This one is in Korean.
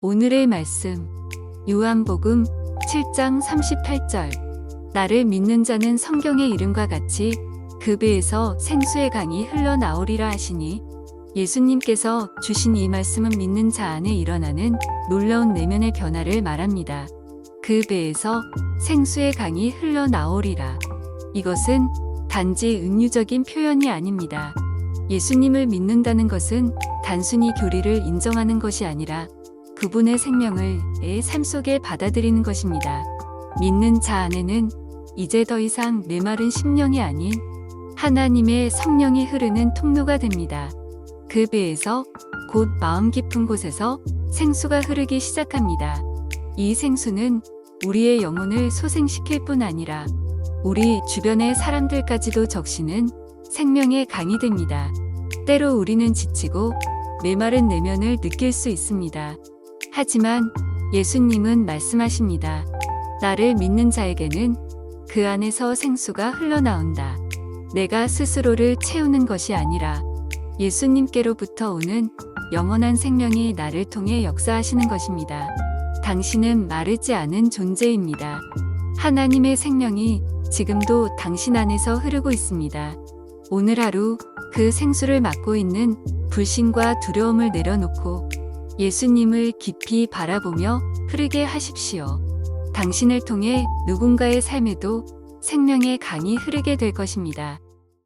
오늘의 말씀 요한복음 7장 38절 나를 믿는 자는 성경의 이름과 같이 그 배에서 생수의 강이 흘러나오리라 하시니 예수님께서 주신 이 말씀은 믿는 자 안에 일어나는 놀라운 내면의 변화를 말합니다. 그 배에서 생수의 강이 흘러나오리라. 이것은 단지 은유적인 표현이 아닙니다. 예수님을 믿는다는 것은 단순히 교리를 인정하는 것이 아니라 그분의 생명을 내삶 속에 받아들이는 것입니다. 믿는 자 안에는 이제 더 이상 메마른 심령이 아닌 하나님의 성령이 흐르는 통로가 됩니다. 그 배에서 곧 마음 깊은 곳에서 생수가 흐르기 시작합니다. 이 생수는 우리의 영혼을 소생시킬 뿐 아니라 우리 주변의 사람들까지도 적시는 생명의 강이 됩니다. 때로 우리는 지치고 메마른 내면을 느낄 수 있습니다. 하지만 예수님은 말씀하십니다. 나를 믿는 자에게는 그 안에서 생수가 흘러나온다. 내가 스스로를 채우는 것이 아니라 예수님께로부터 오는 영원한 생명이 나를 통해 역사하시는 것입니다. 당신은 마르지 않은 존재입니다. 하나님의 생명이 지금도 당신 안에서 흐르고 있습니다. 오늘 하루 그 생수를 맡고 있는 불신과 두려움을 내려놓고 예수님을 깊이 바라보며 흐르게 하십시오. 당신을 통해 누군가의 삶에도 생명의 강이 흐르게 될 것입니다.